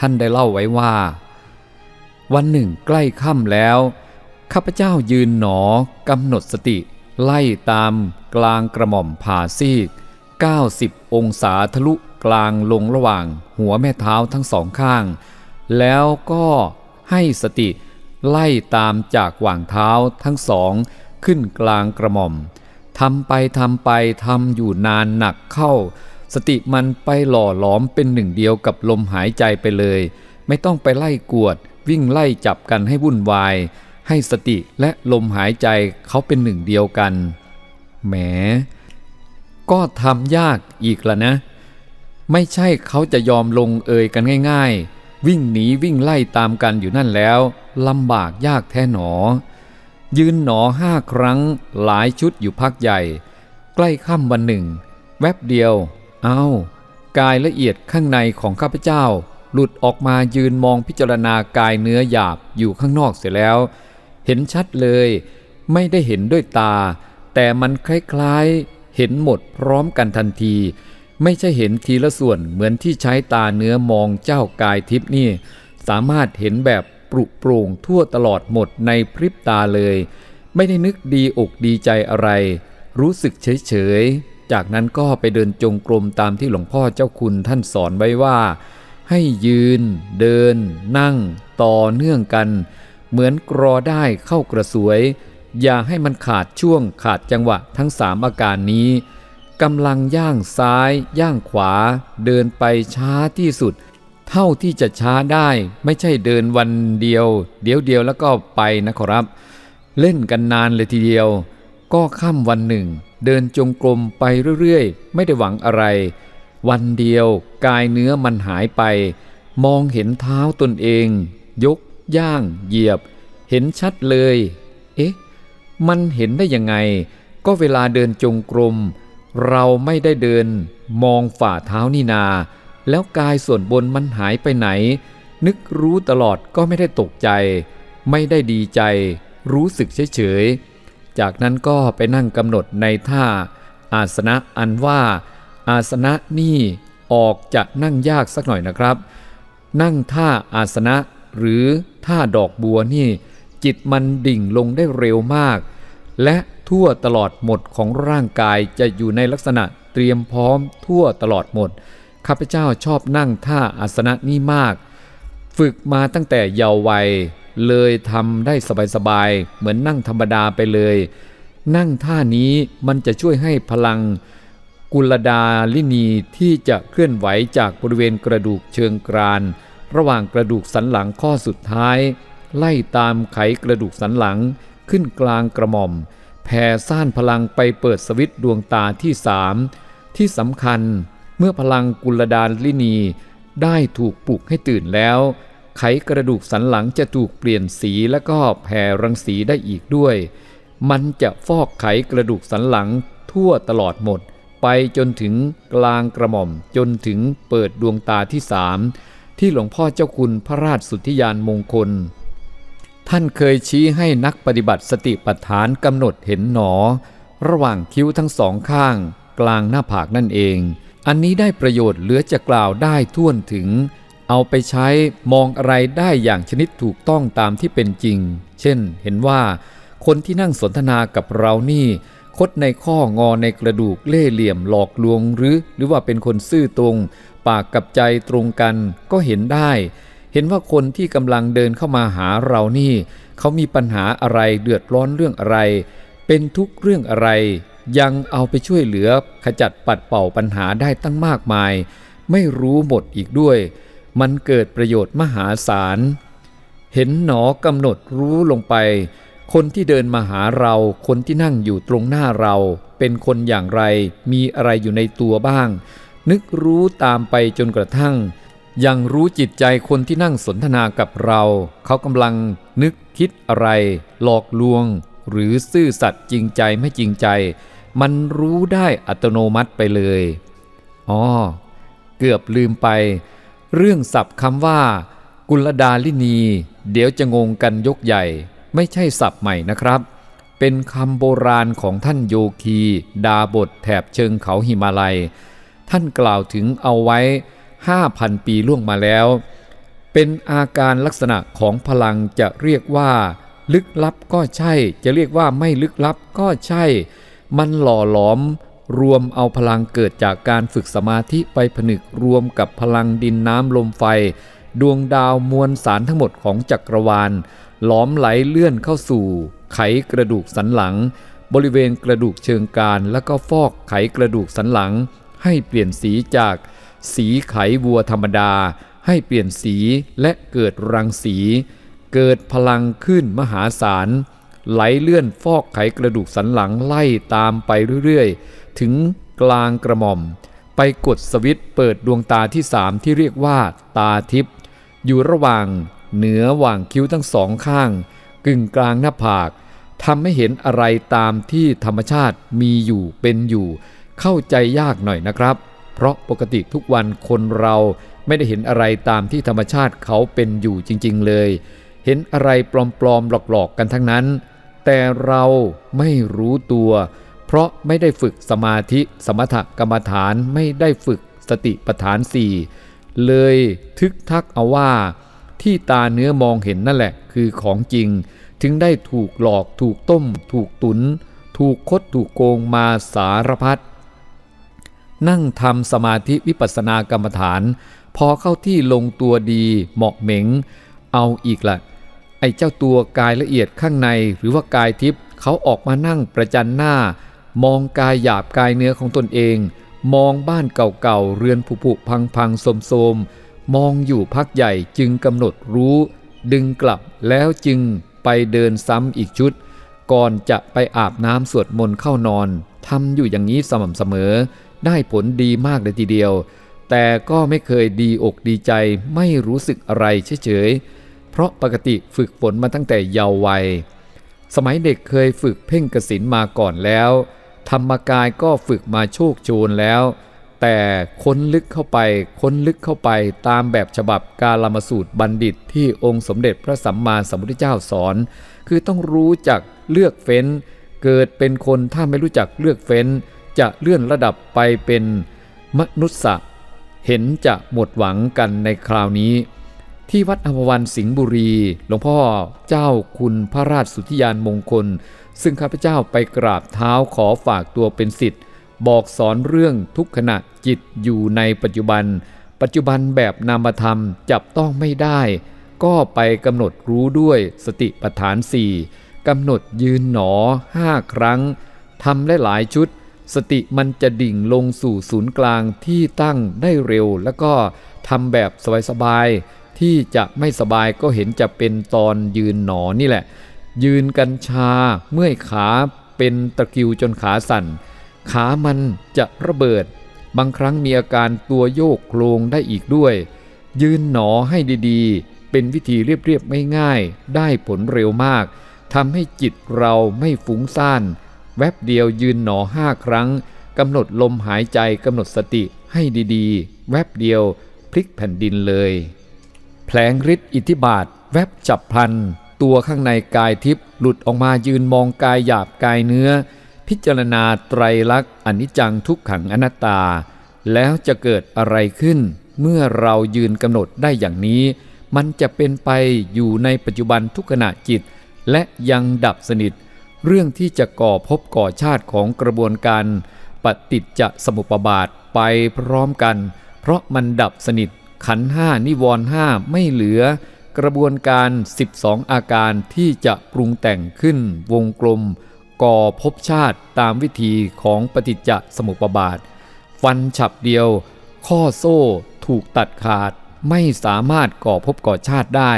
ท่านได้เล่าไว้ว่า วันหนึ่งใกล้ค่ำแล้ว ข้าพเจ้ายืนหนอกำหนดสติ ไล่ตามกลางกระหม่อมผ่าซีก 90 องศาทะลุกลางลงระหว่างหัวแม่เท้าทั้งสองข้าง แล้วก็ให้สติไล่ตามจากหว่างเท้าทั้งสอง ขึ้นกลางกระหม่อมทำไปทำไปทำอยู่นานหนักเข้า สติมันไปหล่อหลอมเป็นหนึ่งเดียวกับลมหายใจไปเลย ไม่ต้องไปไล่กวด วิ่งไล่จับกันให้วุ่นวาย ให้สติและลมหายใจเขาเป็นหนึ่งเดียวกัน แหม ก็ทำยากอีกละนะ ไม่ใช่เขาจะยอมลงเอยกันง่ายๆ วิ่งหนีวิ่งไล่ตามกันอยู่นั่นแล้วลำบากยากแท้หนอ ยืนหนอห้าครั้งหลายชุดอยู่พักใหญ่ ใกล้ค่ำวันหนึ่ง แวบเดียว เอากายละเอียดข้างในของข้าพเจ้า หลุดออกมายืนมองพิจารณากายเนื้อหยาบอยู่ข้างนอกเสียแล้ว เห็นชัดเลย ไม่ได้เห็นด้วยตา แต่มันคล้ายๆ เห็นหมดพร้อมกันทันที ไม่ใช่เห็นทีละส่วนเหมือนที่ใช้ตาเนื้อมองเจ้ากายทิพนี่ สามารถเห็นแบบปรุโปร่งทั่วตลอดหมดในพริบตาเลย ไม่ได้นึกดีอกดีใจอะไร รู้สึกเฉยๆ จากนั้นก็ไปเดินจงกรมตามที่หลวงพ่อเจ้าคุณท่านสอนไว้ว่า ให้ยืน เดิน นั่ง ต่อเนื่องกัน เหมือนกรอได้เข้ากระสวย อย่าให้มันขาดช่วงขาดจังหวะทั้งสามอาการนี้กำลังย่างซ้าย ย่างขวา เดินไปช้าที่สุด เท่าที่จะช้าได้ไม่ใช่เดินวันเดียว เดี๋ยวเดียวแล้วก็ไปนะครับ เล่นกันนานเลยทีเดียว ก็ค่ำวันหนึ่ง เดินจงกรมไปเรื่อยๆ ไม่ได้หวังอะไร วันเดียวกายเนื้อมันหายไป มองเห็นเท้าตนเอง ยก ย่าง เหยียบ เห็นชัดเลย เอ๊ะ มันเห็นได้ยังไง ก็เวลาเดินจงกรมเราไม่ได้เดิน มองฝ่าเท้านี่นา แล้วกายส่วนบนมันหายไปไหน นึกรู้ตลอดก็ไม่ได้ตกใจ ไม่ได้ดีใจ รู้สึกเฉยๆ จากนั้นก็ไปนั่งกำหนดในท่า อาสนะอันว่า อาสนะนี่ออกจะนั่งยากสักหน่อยนะครับ นั่งท่าอาสนะหรือท่าดอกบัวนี่ จิตมันดิ่งลงได้เร็วมาก และทั่วตลอดหมดของร่างกายจะอยู่ในลักษณะเตรียมพร้อมทั่วตลอดหมดข้าพเจ้าชอบนั่งท่าอาสนะนี่มาก ฝึกมาตั้งแต่เยาว์วัย เลยทำได้สบายๆเหมือนนั่งธรรมดาไปเลย นั่งท่านี้มันจะช่วยให้พลังกุลดาลินีที่จะเคลื่อนไหวจากบริเวณกระดูกเชิงกรานระหว่างกระดูกสันหลังข้อสุดท้าย ไล่ตามไขกระดูกสันหลังขึ้นกลางกระหม่อมแผ่ซ่านพลังไปเปิดสวิตดวงตาที่สามที่สำคัญเมื่อพลังกุลดาลินีได้ถูกปลุกให้ตื่นแล้ว ไขกระดูกสันหลังจะถูกเปลี่ยนสีและก็แผ่รังสีได้อีกด้วย มันจะฟอกไขกระดูกสันหลังทั่วตลอดหมด ไปจนถึงกลางกระหม่อมจนถึงเปิดดวงตาที่สามที่หลวงพ่อเจ้าคุณพระราชสุทธิยานมงคล ท่านเคยชี้ให้นักปฏิบัติสติปัฏฐานกำหนดเห็นหนอ ระหว่างคิ้วทั้งสองข้าง กลางหน้าผากนั่นเอง อันนี้ได้ประโยชน์เหลือจะกล่าวได้ท่วนถึง เอาไปใช้มองอะไรได้อย่างชนิดถูกต้องตามที่เป็นจริง เช่น เห็นว่าคนที่นั่งสนทนากับเรานี่ คดในข้องอในกระดูกเล่เหลี่ยมหลอกลวงหรือ หรือว่าเป็นคนซื่อตรง ปากกับใจตรงกันก็เห็นได้ เห็นว่าคนที่กำลังเดินเข้ามาหาเรานี่ เขามีปัญหาอะไรเดือดร้อนเรื่องอะไร เป็นทุกเรื่องอะไร ยังเอาไปช่วยเหลือขจัดปัดเป่าปัญหาได้ตั้งมากมาย ไม่รู้หมดอีกด้วย มันเกิดประโยชน์มหาศาล เห็นหนอกำหนดรู้ลงไป คนที่เดินมาหาเรา คนที่นั่งอยู่ตรงหน้าเรา เป็นคนอย่างไร มีอะไรอยู่ในตัวบ้าง นึกรู้ตามไปจนกระทั่ง ยังรู้จิตใจคนที่นั่งสนทนากับเรา เขากำลังนึกคิดอะไร หลอกลวง หรือซื่อสัตย์จริงใจไม่จริงใจ มันรู้ได้อัตโนมัติไปเลย อ๋อ เกือบลืมไป เรื่องศัพท์คำว่า กุลดาลินี เดี๋ยวจะงงกันยกใหญ่ ไม่ใช่ศัพท์ใหม่นะครับ เป็นคำโบราณของท่านโยคี ดาบทแถบเชิงเขาหิมาลัย ท่านกล่าวถึงเอาไว้ 5,000 ปีล่วงมาแล้ว เป็นอาการลักษณะของพลังจะเรียกว่า ลึกลับก็ใช่ จะเรียกว่าไม่ลึกลับก็ใช่ มันหล่อหลอม รวมเอาพลังเกิดจากการฝึกสมาธิไปผนึกรวมกับพลังดินน้ำลมไฟ ดวงดาวมวลสารทั้งหมดของจักรวาล หลอมไหลเลื่อนเข้าสู่ ไขกระดูกสันหลัง บริเวณกระดูกเชิงกรานแล้วก็ฟอกไขกระดูกสันหลัง ให้เปลี่ยนสีจาก สีไขวัวธรรมดา ให้เปลี่ยนสีและเกิดรังสี เกิดพลังขึ้นมหาศาลไหลเลื่อนฟอกไขกระดูกสันหลังไล่ตามไปเรื่อยๆ ถึงกลางกระหม่อม ไปกดสวิตช์เปิดดวงตาที่สามที่เรียกว่าตาทิพย์อยู่ระหว่างเหนือหว่างคิ้วทั้งสองข้าง กึ่งกลางหน้าผากทำให้เห็นอะไรตามที่ธรรมชาติมีอยู่เป็นอยู่ เข้าใจยากหน่อยนะครับ เพราะปกติทุกวันคนเราไม่ได้เห็นอะไรตามที่ธรรมชาติเขาเป็นอยู่จริง ๆ เลย เห็นอะไรปลอมๆหลอกๆกันทั้งนั้น แต่เราไม่รู้ตัว เพราะไม่ได้ฝึกสมาธิสมถกรรมฐานไม่ได้ฝึกสติปัฏฐานสี่เลยทึกทักเอาว่า ที่ตาเนื้อมองเห็นนั่นแหละคือของจริง ถึงได้ถูกหลอกถูกต้ม ถูกตุน ถูกคดถูกโกงมาสารพัดนั่งทำสมาธิวิปัสสนากรรมฐาน พอเข้าที่ลงตัวดีเหมาะเหม็ง เอาอีกละไอ้เจ้าตัวกายละเอียดข้างในหรือว่ากายทิพย์เขาออกมานั่งประจันหน้า มองกายหยาบกายเนื้อของตนเอง มองบ้านเก่าๆเรือนผุผุพังพังโสมๆมองอยู่พักใหญ่จึงกำหนดรู้ ดึงกลับแล้วจึงไปเดินซ้ำอีกชุด ก่อนจะไปอาบน้ำสวดมนต์เข้านอนทำอยู่อย่างนี้สม่ำเสมอ ได้ผลดีมากเลยทีเดียว แต่ก็ไม่เคยดีอกดีใจไม่รู้สึกอะไรเฉยๆเพราะปกติฝึกฝนมาตั้งแต่เยาว์วัย สมัยเด็กเคยฝึกเพ่งกสินมาก่อนแล้ว ธรรมกายก็ฝึกมาโชคโชนแล้ว แต่ค้นลึกเข้าไป ค้นลึกเข้าไปตามแบบฉบับกาลามสูตรบัณฑิตที่องค์สมเด็จพระสัมมาสัมพุทธเจ้าสอน คือต้องรู้จักเลือกเฟ้น เกิดเป็นคนถ้าไม่รู้จักเลือกเฟ้น จะเลื่อนระดับไปเป็นมนุษย์เห็นจะหมดหวังกันในคราวนี้ ที่วัดอภวันสิงห์บุรี หลวงพ่อเจ้าคุณพระราชสุธิยานมงคล ซึ่งข้าพเจ้าไปกราบเท้าขอฝากตัวเป็นสิทธิ์บอกสอนเรื่องทุกขณะจิตอยู่ในปัจจุบัน ปัจจุบันแบบนามธรรมจับต้องไม่ได้ ก็ไปกำหนดรู้ด้วยสติปัฏฐานสี่กำหนดยืนหนอห้าครั้งทำหลายชุด สติมันจะดิ่งลงสู่ศูนย์กลางที่ตั้งได้เร็ว แล้วก็ทำแบบสบายๆ ที่จะไม่สบายก็เห็นจะเป็นตอนยืนหนอนี่แหละ ยืนกันชาเมื่อยขาเป็นตะคริวจนขาสั่น ขามันจะระเบิด บางครั้งมีอาการตัวโยกโคลงได้อีกด้วย ยืนหนอให้ดีๆ เป็นวิธีเรียบๆง่ายๆได้ผลเร็วมากทำให้จิตเราไม่ฟุ้งซ่าน แวบเดียวยืนหนอห้าครั้งกำหนดลมหายใจกำหนดสติให้ดีๆ แวบเดียวพลิกแผ่นดินเลย แผลงฤทธิ์อิทธิบาทแวบจับพลัน ตัวข้างในกายทิพย์หลุดออกมายืนมองกายหยาบกายเนื้อ พิจารณาไตรลักษณ์อนิจจังทุกขังอนัตตา แล้วจะเกิดอะไรขึ้น เมื่อเรายืนกำหนดได้อย่างนี้ มันจะเป็นไปอยู่ในปัจจุบันทุกขณะจิต และยังดับสนิท เรื่องที่จะก่อภพก่อชาติของกระบวนการปฏิจจสมุปบาทไปพร้อมกัน เพราะมันดับสนิท ขันห้านิวรห้าไม่เหลือกระบวนการ 12 อาการที่จะปรุงแต่งขึ้นวงกลม ก่อภพชาติตามวิธีของปฏิจจสมุปบาท ฟันฉับเดียว ข้อโซ่ถูกตัดขาดไม่สามารถก่อภพก่อชาติได้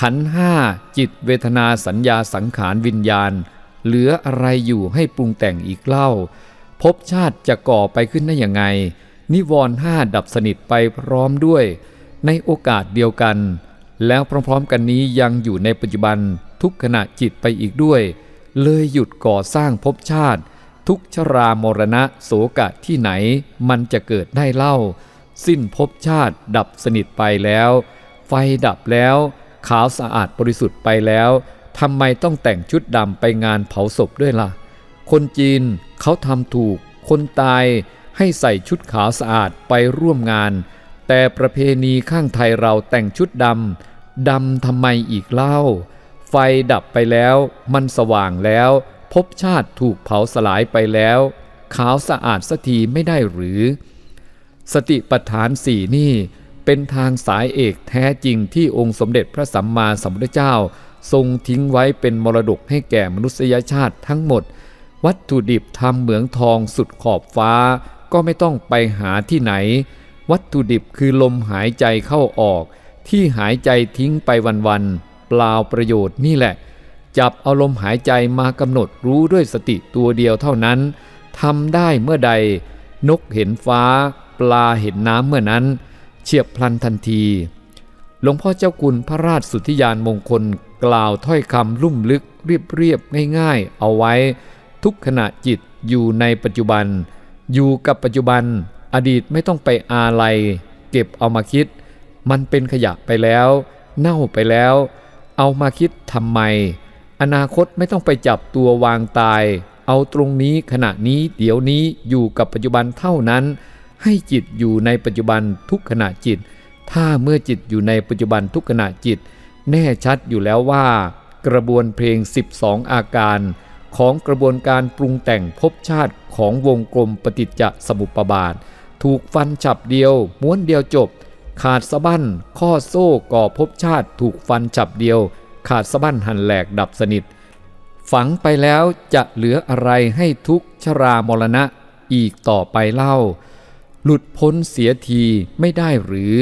ขันห้าจิตเวทนาสัญญาสังขารวิญญาณ เหลืออะไรอยู่ให้ปรุงแต่งอีกเล่าภพชาติจะก่อไปขึ้นได้ยังไง นิวรณ์ห้าดับสนิทไปพร้อมด้วย ในโอกาสเดียวกัน แล้วพร้อมๆกันนี้ยังอยู่ในปัจจุบันทุกขณะจิตไปอีกด้วย เลยหยุดก่อสร้างภพชาติ ทุกชรามรณะโสกะที่ไหนมันจะเกิดได้เล่า สิ้นภพชาติดับสนิทไปแล้ว ไฟดับแล้ว ขาวสะอาดบริสุทธิ์ไปแล้วทำไมต้องแต่งชุดดำไปงานเผาศพด้วยล่ะ คนจีนเขาทำถูก คนตาย ให้ใส่ชุดขาวสะอาดไปร่วมงาน แต่ประเพณีข้างไทยเราแต่งชุดดำดำทำไมอีกเล่า ไฟดับไปแล้ว มันสว่างแล้วภพชาติถูกเผาสลายไปแล้ว ขาวสะอาดสักทีไม่ได้หรือ สติปัฏฐานสี่นี่เป็นทางสายเอกแท้จริงที่องค์สมเด็จพระสัมมาสัมพุทธเจ้า ทรงทิ้งไว้เป็นมรดกให้แก่มนุษยชาติทั้งหมด วัตถุดิบทำเหมืองทองสุดขอบฟ้า ก็ไม่ต้องไปหาที่ไหน วัตถุดิบคือลมหายใจเข้าออก ที่หายใจทิ้งไปวันๆเปล่าประโยชน์นี่แหละ จับเอาลมหายใจมากำหนดรู้ด้วยสติตัวเดียวเท่านั้นทำได้เมื่อใด นกเห็นฟ้า ปลาเห็นน้ำเมื่อนั้น เฉียบพลันทันที หลวงพ่อเจ้าคุณพระราชสุทธิยานมงคลกล่าวถ้อยคำลุ่มลึกเรียบเรียบง่าย ๆ เอาไว้ ทุกขณะจิตอยู่ในปัจจุบัน อยู่กับปัจจุบันอดีตไม่ต้องไปอาลัย เก็บเอามาคิด มันเป็นขยะไปแล้ว เน่าไปแล้ว เอามาคิดทำไม อนาคตไม่ต้องไปจับตัววางตาย เอาตรงนี้ขณะนี้เดี๋ยวนี้อยู่กับปัจจุบันเท่านั้น ให้จิตอยู่ในปัจจุบันทุกขณะจิต ถ้าเมื่อจิตอยู่ในปัจจุบันทุกขณะจิต แน่ชัดอยู่แล้วว่า กระบวนเพลง 12 อาการ ของกระบวนการปรุงแต่งภพชาติของวงกลมปฏิจจสมุปบาท ถูกฟันฉับเดียว ม้วนเดียวจบ ขาดสะบั้นข้อโซ่ก่อภพชาติถูกฟันฉับเดียว ขาดสะบั้นหันแหลกดับสนิท ฝังไปแล้วจะเหลืออะไรให้ทุกชรามรณะอีกต่อไปเล่า หลุดพ้นเสียทีไม่ได้หรือ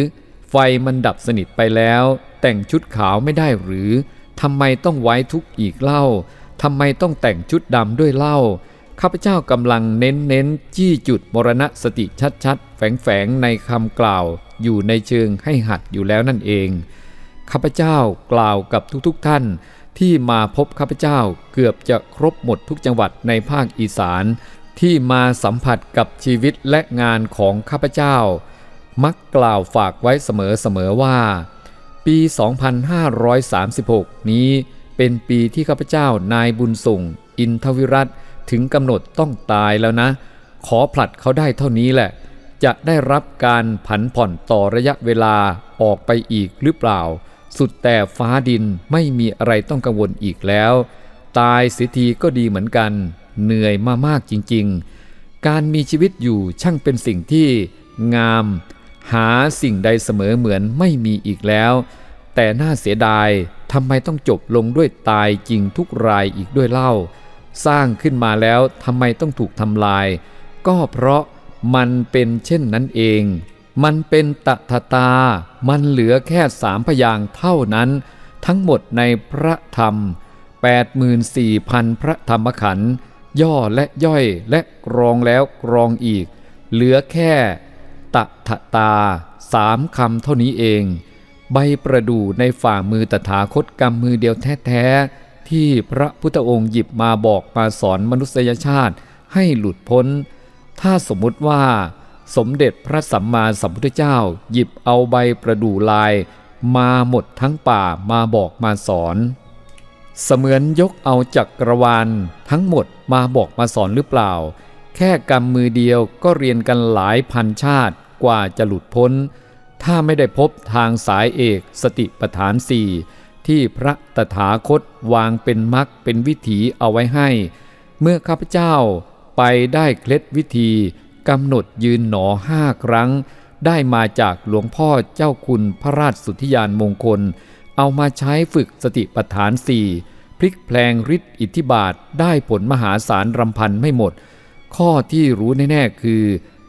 ไฟมันดับสนิทไปแล้ว แต่งชุดขาวไม่ได้หรือทำไมต้องไว้ทุกข์อีกเล่า ทำไมต้องแต่งชุดดำด้วยเล่า ข้าพเจ้ากำลังเน้นเน้นจี้จุดมรณะสติชัดๆ แฝงๆในคำกล่าว อยู่ในเชิงให้หัดอยู่แล้วนั่นเอง ข้าพเจ้ากล่าวกับทุกๆท่าน ที่มาพบข้าพเจ้าเกือบจะครบหมดทุกจังหวัดในภาคอีสาน ที่มาสัมผัสกับชีวิตและงานของข้าพเจ้า มักกล่าวฝากไว้เสมอๆว่า ปี 2536 นี้ เป็นปีที่ข้าพเจ้านายบุญส่ง อินทวิรัตถึงกำหนดต้องตายแล้วนะ ขอผลัดเขาได้เท่านี้แหละ จะได้รับการผันผ่อนต่อระยะเวลาออกไปอีกหรือเปล่า สุดแต่ฟ้าดินไม่มีอะไรต้องกังวลอีกแล้ว ตายเสียทีก็ดีเหมือนกัน เหนื่อยมามากจริง ๆ การมีชีวิตอยู่ช่างเป็นสิ่งที่งาม หาสิ่งใดเสมอเหมือนไม่มีอีกแล้ว แต่น่าเสียดายทำไมต้องจบลงด้วยตายจริงทุกรายอีกด้วยเล่า สร้างขึ้นมาแล้วทำไมต้องถูกทำลาย ก็เพราะมันเป็นเช่นนั้นเอง มันเป็นตถตา มันเหลือแค่สามพยางค์เท่านั้น ทั้งหมดในพระธรรม 84,000 พระธรรมขันธ์ย่อและย่อยและกรองแล้วกรองอีก เหลือแค่ตถตาสามคำเท่านี้เอง ใบประดู่ในฝ่ามือตถาคตกำมือเดียวแท้ๆ ที่พระพุทธองค์หยิบมาบอกมาสอนมนุษยชาติให้หลุดพ้น ถ้าสมมุติว่า สมเด็จพระสัมมาสัมพุทธเจ้า หยิบเอาใบประดู่ลาย มาหมดทั้งป่ามาบอกมาสอน เสมือนยกเอาจักรวาลทั้งหมดมาบอกมาสอนหรือเปล่า แค่กำมือเดียวก็เรียนกันหลายพันชาติกว่าจะหลุดพ้น ถ้าไม่ได้พบทางสายเอกสติปัฏฐานสี่ที่พระตถาคตวางเป็นมรรคเป็นวิถีเอาไว้ให้ เมื่อข้าพเจ้าไปได้เคล็ดวิธีกำหนดยืนหนอห้าครั้ง ได้มาจากหลวงพ่อเจ้าคุณพระราชสุทธิยานมงคล เอามาใช้ฝึกสติปัฏฐานสี่พลิกแพลงฤทธิอิทธิบาทได้ผลมหาศาลรำพันไม่หมด ข้อที่รู้แน่ๆคือ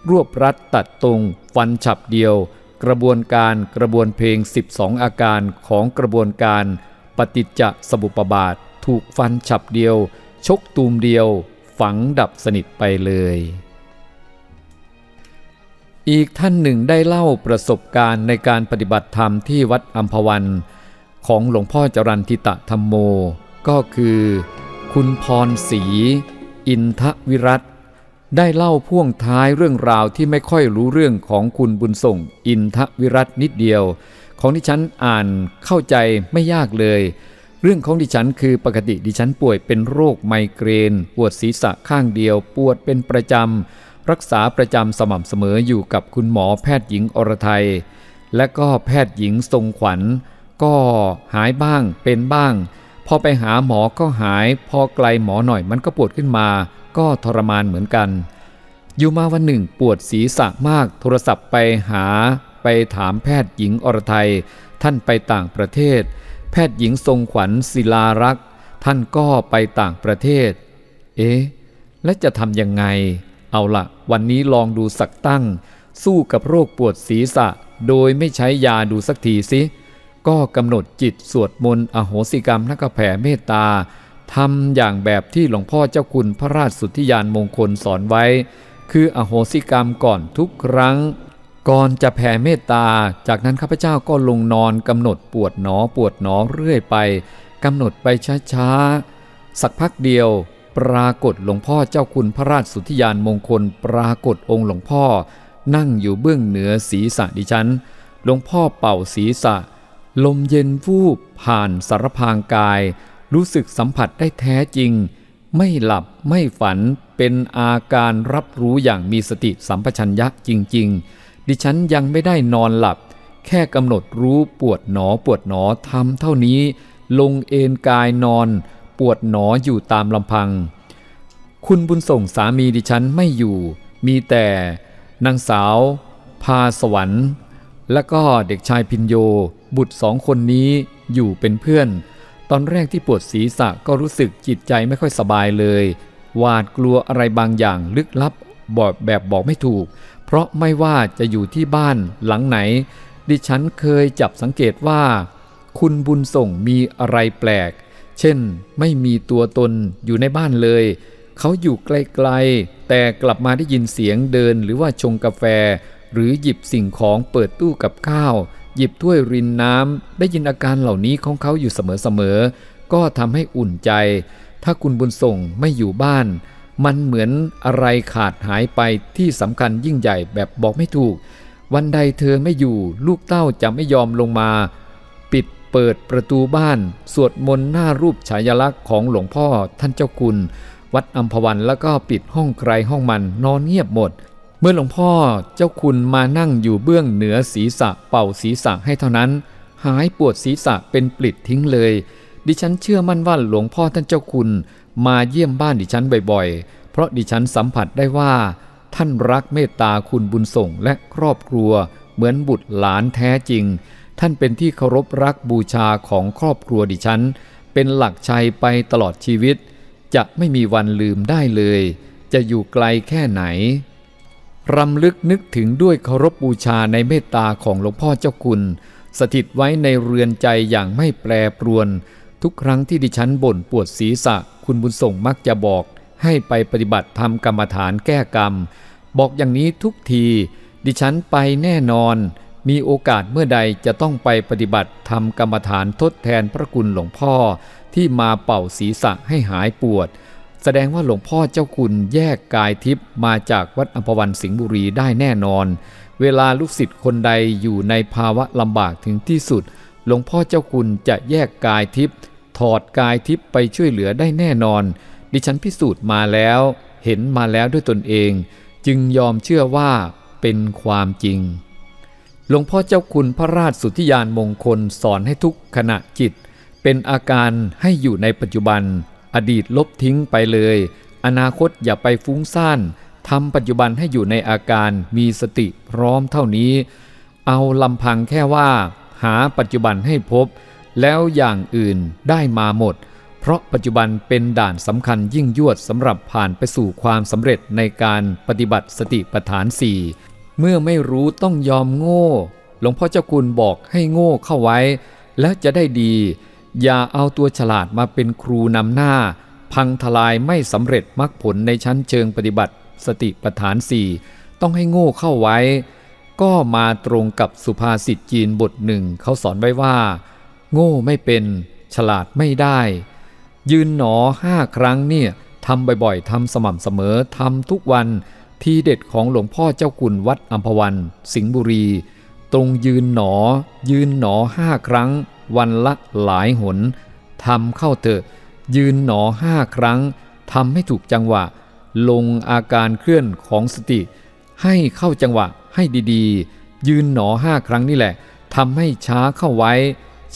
รวบรัดตัดตรงฟันฉับเดียว กระบวนการกระบวนเพลง 12 อาการของกระบวนการปฏิจจสมุปบาท ถูกฟันฉับเดียว ชกตูมเดียว ฝังดับสนิทไปเลย อีกท่านหนึ่งได้เล่าประสบการณ์ในการปฏิบัติธรรมที่วัดอัมพวัน ของหลวงพ่อจรันทิตะธรรมโม ก็คือ คุณพรศรีอินทวิรัต ได้เล่าพ่วงท้ายเรื่องราวที่ไม่ค่อยรู้เรื่องของคุณบุญส่ง อินทวิรัตนิดเดียว ของดิฉันอ่านเข้าใจไม่ยากเลย เรื่องของดิฉันคือปกติดิฉันป่วยเป็นโรคไมเกรน ปวดศีรษะข้างเดียว ปวดเป็นประจำ รักษาประจำสม่ำเสมออยู่กับคุณหมอแพทย์หญิงอรไทย และก็แพทย์หญิงทรงขวัญ ก็หายบ้างเป็นบ้าง พอไปหาหมอก็หาย พอไกลหมอหน่อยมันก็ปวดขึ้นมา ก็ทรมานเหมือนกัน อยู่มาวันหนึ่งปวดศีรษะมากโทรศัพท์ไปหาไปถามแพทย์หญิงอรไทย ท่านไปต่างประเทศ แพทย์หญิงทรงขวัญศิลารักษ์ ท่านก็ไปต่างประเทศ เอ๊ะ และจะทำยังไง เอาละวันนี้ลองดูสักตั้ง สู้กับโรคปวดศีรษะ โดยไม่ใช้ยาดูสักทีสิก็กำหนดจิตสวดมนต์อโหสิกรรมและก็แผ่เมตตา ทำอย่างแบบที่หลวงพ่อเจ้าคุณพระราชสุทธิยานมงคลสอนไว้ คืออโหสิกรรมก่อนทุกครั้ง ก่อนจะแผ่เมตตา จากนั้นข้าพเจ้าก็ลงนอนกำหนดปวดหนอปวดหนอเรื่อยไปกำหนดไปช้าๆ สักพักเดียว ปรากฏหลวงพ่อเจ้าคุณพระราชสุทธิยานมงคล ปรากฏองค์หลวงพ่อ นั่งอยู่เบื้องเหนือศีรษะดิฉัน หลวงพ่อเป่าศีรษะ ลมเย็นวูบผ่านสารพางกาย รู้สึกสัมผัสได้แท้จริง ไม่หลับไม่ฝันเป็นอาการรับรู้อย่างมีสติสัมปชัญญะจริง ๆ ดิฉันยังไม่ได้นอนหลับ แค่กำหนดรู้ปวดหนอปวดหนอทำเท่านี้ ลงเอนกายนอน ปวดหนออยู่ตามลำพัง คุณบุญส่งสามีดิฉันไม่อยู่ มีแต่นางสาว พาสวรรค์ และก็เด็กชายพินโย บุตรสองคนนี้อยู่เป็นเพื่อน ตอนแรกที่ปวดศีรษะก็รู้สึกจิตใจไม่ค่อยสบายเลย หวาดกลัวอะไรบางอย่างลึกลับบอกแบบบอกไม่ถูก เพราะไม่ว่าจะอยู่ที่บ้านหลังไหน ดิฉันเคยจับสังเกตว่า คุณบุญส่งมีอะไรแปลก เช่น ไม่มีตัวตนอยู่ในบ้านเลย เขาอยู่ไกลๆ แต่กลับมาได้ยินเสียงเดินหรือว่าชงกาแฟ หรือหยิบสิ่งของเปิดตู้กับข้าว หยิบถ้วยรินน้ำได้ยินอาการเหล่านี้ของเขาอยู่เสมอๆก็ทำให้อุ่นใจ ถ้าคุณบุญส่งไม่อยู่บ้าน มันเหมือนอะไรขาดหายไปที่สำคัญยิ่งใหญ่แบบบอกไม่ถูก วันใดเธอไม่อยู่ ลูกเต้าจะไม่ยอมลงมา ปิดเปิดประตูบ้าน สวดมนต์หน้ารูปฉายลักษณ์ของหลวงพ่อท่านเจ้าคุณ วัดอัมพวันแล้วก็ปิดห้องใครห้องมันนอนเงียบหมด เมื่อหลวงพ่อเจ้าคุณมานั่งอยู่เบื้องเหนือศีรษะเป่าศีรษะให้เท่านั้น หายปวดศีรษะเป็นปลิดทิ้งเลย ดิฉันเชื่อมั่นว่าหลวงพ่อท่านเจ้าคุณ มาเยี่ยมบ้านดิฉันบ่อยๆ เพราะดิฉันสัมผัสได้ว่า ท่านรักเมตตาคุณบุญส่งและครอบครัว เหมือนบุตรหลานแท้จริง ท่านเป็นที่เคารพรักบูชาของครอบครัวดิฉัน เป็นหลักชัยไปตลอดชีวิต จะไม่มีวันลืมได้เลย จะอยู่ไกลแค่ไหน รำลึกนึกถึงด้วยเคารพบูชาในเมตตาของหลวงพ่อเจ้าคุณ สถิตไว้ในเรือนใจอย่างไม่แปรปรวน ทุกครั้งที่ดิฉันบ่นปวดศีรษะ คุณบุญส่งมักจะบอก ให้ไปปฏิบัติทำกรรมฐานแก้กรรม บอกอย่างนี้ทุกที ดิฉันไปแน่นอน มีโอกาสเมื่อใดจะต้องไปปฏิบัติทำกรรมฐานทดแทนพระคุณหลวงพ่อที่มาเป่าศีรษะให้หายปวด แสดงว่าหลวงพ่อเจ้าคุณแยกกายทิพย์มาจากวัดอัมพวันสิงห์บุรีได้แน่นอน เวลาลูกศิษย์คนใดอยู่ในภาวะลำบากถึงที่สุด หลวงพ่อเจ้าคุณจะแยกกายทิพย์ถอดกายทิพย์ไปช่วยเหลือได้แน่นอน ดิฉันพิสูจน์มาแล้ว เห็นมาแล้วด้วยตนเอง จึงยอมเชื่อว่าเป็นความจริง หลวงพ่อเจ้าคุณพระราชสุทธิยานมงคลสอนให้ทุกขณะจิต เป็นอาการให้อยู่ในปัจจุบัน อดีตลบทิ้งไปเลย อนาคตอย่าไปฟุ้งซ่านทำปัจจุบันให้อยู่ในอาการมีสติพร้อมเท่านี้ เอาลำพังแค่ว่า หาปัจจุบันให้พบ แล้วอย่างอื่นได้มาหมด เพราะปัจจุบันเป็นด่านสำคัญยิ่งยวดสำหรับผ่านไปสู่ความสำเร็จในการปฏิบัติสติปัฏฐานสี่เมื่อไม่รู้ต้องยอมโง่ หลวงพ่อเจ้าคุณบอกให้โง่เข้าไว้ แล้วจะได้ดี อย่าเอาตัวฉลาดมาเป็นครูนำหน้า พังทลายไม่สำเร็จมรรคผลในชั้นเชิงปฏิบัติ สติปัฏฐานสี่ต้องให้โง่เข้าไว้ ก็มาตรงกับสุภาษิตจีนบทหนึ่งเขาสอนไว้ว่า โง่ไม่เป็น ฉลาดไม่ได้ ยืนหนอห้าครั้งเนี่ยทำบ่อยๆทำสม่ำเสมอทำทุกวันทีเด็ดของหลวงพ่อเจ้าคุณวัดอัมพวัน สิงห์บุรี ตรงยืนหนอ ยืนหนอห้าครั้ง วันละหลายหนทำเข้าเถอะ ยืนหนอห้าครั้งทำให้ถูกจังหวะ ลงอาการเคลื่อนของสติ ให้เข้าจังหวะให้ดีๆ ยืนหนอห้าครั้งนี่แหละทำให้ช้าเข้าไว้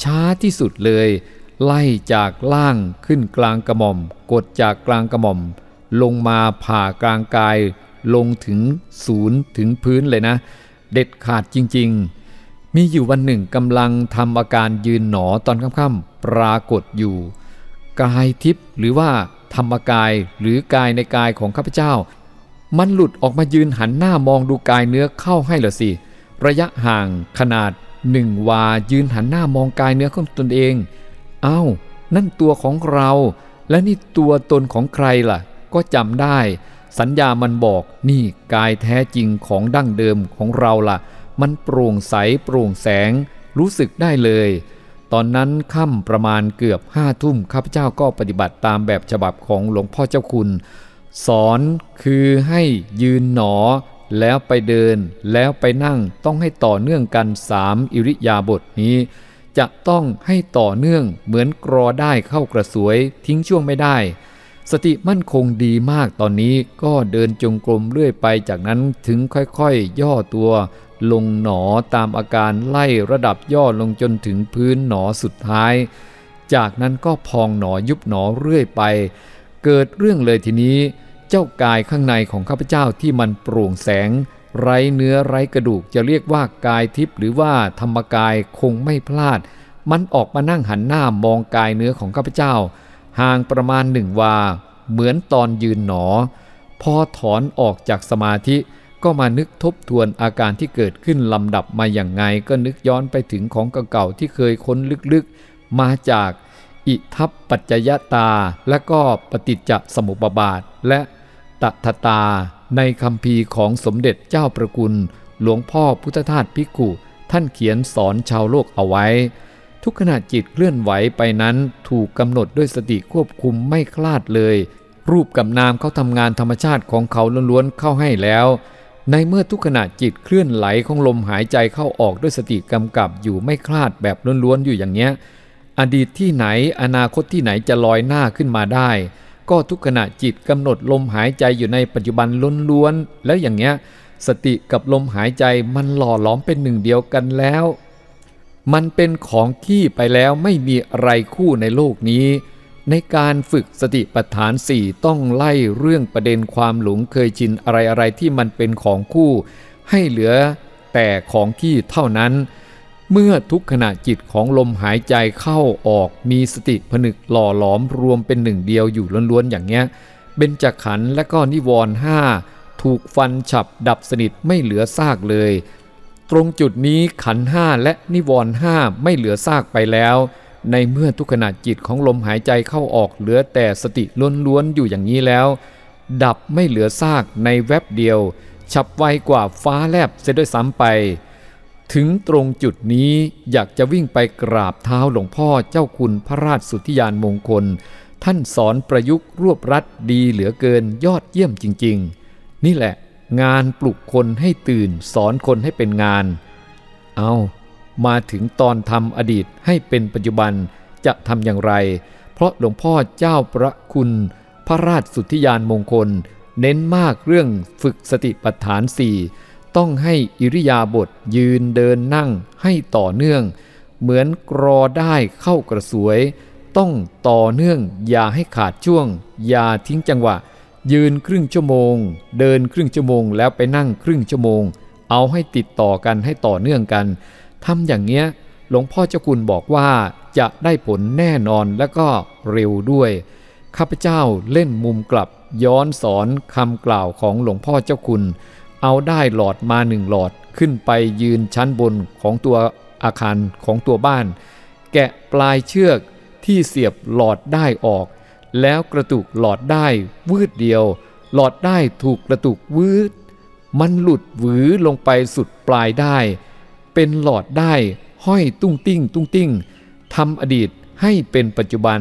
ช้าที่สุดเลย ไล่จากล่างขึ้นกลางกระหม่อม กดจากกลางกระหม่อม ลงมาผ่ากลางกาย ลงถึงศูนย์ถึงพื้นเลยนะ เด็ดขาดจริง ๆ มีอยู่วันหนึ่งกำลังทำอาการยืนหนอตอนค่ำๆปรากฏอยู่ กายทิพย์หรือว่าธรรมกายหรือกายในกายของข้าพเจ้า มันหลุดออกมายืนหันหน้ามองดูกายเนื้อเข้าให้เหรอสิ ระยะห่างขนาดหนึ่งวายืนหันหน้ามองกายเนื้อของตนเองเอ้านั่นตัวของเรา และนี่ตัวตนของใครล่ะ ก็จำได้ สัญญามันบอกนี่กายแท้จริงของดั้งเดิมของเราล่ะ มันโปร่งใสโปร่งแสง รู้สึกได้เลย ตอนนั้นค่ำประมาณเกือบห้าทุ่มข้าพเจ้าก็ปฏิบัติตามแบบฉบับของหลวงพ่อเจ้าคุณ สอนคือให้ยืนหนอ แล้วไปเดิน แล้วไปนั่งต้องให้ต่อเนื่องกันสามอิริยาบถนี้ จะต้องให้ต่อเนื่องเหมือนกรอได้เข้ากระสวย ทิ้งช่วงไม่ได้สติมั่นคงดีมากตอนนี้ก็เดินจงกรมเรื่อยไปจากนั้นถึงค่อยๆย่อตัว ลงหนอตามอาการไล่ระดับย่อลงจนถึงพื้นหนอสุดท้าย จากนั้นก็พองหนอยุบหนอเรื่อยไป เกิดเรื่องเลยทีนี้ เจ้ากายข้างในของข้าพเจ้าที่มันโปร่งแสง ไร้เนื้อไร้กระดูกจะเรียกว่ากายทิพย์หรือว่าธรรมกายคงไม่พลาด มันออกมานั่งหันหน้ามองกายเนื้อของข้าพเจ้า ห่างประมาณหนึ่งวา เหมือนตอนยืนหนอ พอถอนออกจากสมาธิ ก็มานึกทบทวนอาการที่เกิดขึ้นลำดับมาอย่างไง ก็นึกย้อนไปถึงของเก่าๆที่เคยค้นลึกๆ มาจากอิทัปปัจจยตา และก็ปฏิจจสมุปบาท และตถตา ในคำพีของสมเด็จเจ้าประกุล หลวงพ่อพุทธทาสพิกุท่านเขียนสอนชาวโลกเอาไว้ ทุกขณะจิตเคลื่อนไหวไปนั้นถูกกำหนดด้วยสติควบคุมไม่คลาดเลย รูปกับนามเขาทำงานธรรมชาติของเขาล้วนๆเข้าให้แล้ว ในเมื่อทุกขณะจิตเคลื่อนไหลของลมหายใจเข้าออกด้วยสติกำกับอยู่ไม่คลาดแบบล้วนๆอยู่อย่างเนี้ย อดีตที่ไหนอนาคตที่ไหนจะลอยหน้าขึ้นมาได้ ก็ทุกขณะจิตกำหนดลมหายใจอยู่ในปัจจุบันล้วนๆแล้วอย่างเงี้ย สติกับลมหายใจมันหล่อหลอมเป็นหนึ่งเดียวกันแล้ว มันเป็นของขี้ไปแล้วไม่มีอะไรคู่ในโลกนี้ ในการฝึกสติปัฏฐานสี่ต้องไล่เรื่องประเด็นความหลงเคยชินอะไรๆที่มันเป็นของคู่ ให้เหลือแต่ของขี้เท่านั้น เมื่อทุกขณะจิตของลมหายใจเข้าออกมีสติผนึกหล่อหลอมรวมเป็นหนึ่งเดียวอยู่ล้วนๆอย่างเงี้ยเบญจขันธ์และก็นิวรณ์ห้าถูกฟันฉับดับสนิทไม่เหลือซากเลย ตรงจุดนี้ขันห้าและนิวรณ์ห้าไม่เหลือซากไปแล้ว ในเมื่อทุกขณะจิตของลมหายใจเข้าออกเหลือแต่สติล้วนๆอยู่อย่างนี้แล้ว ดับไม่เหลือซากในแวบเดียว ฉับไวกว่าฟ้าแลบเสียด้วยซ้ำไป ถึงตรงจุดนี้อยากจะวิ่งไปกราบเท้าหลวงพ่อเจ้าคุณพระราชสุทธิยานมงคล ท่านสอนประยุกต์รวบรัดดีเหลือเกินยอดเยี่ยมจริง ๆ นี่แหละ งานปลุกคนให้ตื่นสอนคนให้เป็นงาน เอา มาถึงตอนทำอดีตให้เป็นปัจจุบันจะทำอย่างไร เพราะหลวงพ่อเจ้าประคุณ พระราชสุทธิยานมงคล เน้นมากเรื่องฝึกสติปัฏฐานสี่ต้องให้อิริยาบถยืนเดินนั่งให้ต่อเนื่อง เหมือนกรอได้เข้ากระสวย ต้องต่อเนื่องอย่าให้ขาดช่วง อย่าทิ้งจังหวะ ยืนครึ่งชั่วโมง เดินครึ่งชั่วโมง แล้วไปนั่งครึ่งชั่วโมง เอาให้ติดต่อกันให้ต่อเนื่องกัน ทำอย่างเงี้ยหลวงพ่อเจ้าคุณบอกว่าจะได้ผลแน่นอนและก็เร็วด้วย ข้าพเจ้าเล่นมุมกลับย้อนสอนคำกล่าวของหลวงพ่อเจ้าคุณ เอาได้หลอดมาหนึ่งหลอดขึ้นไปยืนชั้นบนของตัวอาคารของตัวบ้าน แกะปลายเชือกที่เสียบหลอดได้ออก แล้วกระตุกหลอดได้วืดเดียว หลอดได้ถูกกระตุกวืด มันหลุดหวือลงไปสุดปลายได้ เป็นหลอดได้ห้อยตุ้งติ้ง ตุ้งติ้งทำอดีตให้เป็นปัจจุบัน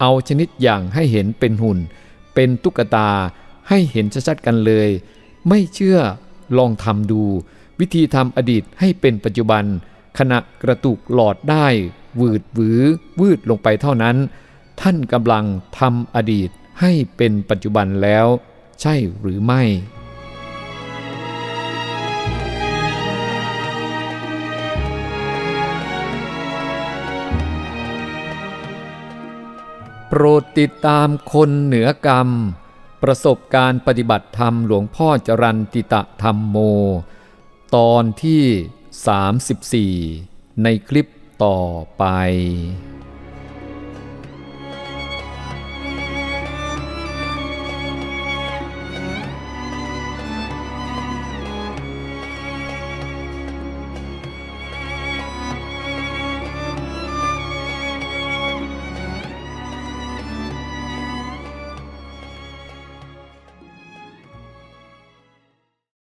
เอาชนิดอย่างให้เห็นเป็นหุ่น เป็นตุ๊กตาให้เห็นชัดๆกันเลย ไม่เชื่อลองทำดู วิธีทำอดีตให้เป็นปัจจุบัน ขณะกระตุกหลอดได้วืดหวือวืดลงไปเท่านั้น ท่านกำลังทำอดีตให้เป็นปัจจุบันแล้ว ใช่หรือไม่ โปรดติดตามคนเหนือกรรม ประสบการณ์ปฏิบัติธรรมหลวงพ่อจรันติตะธรรมโม ตอนที่ 34 ในคลิปต่อไป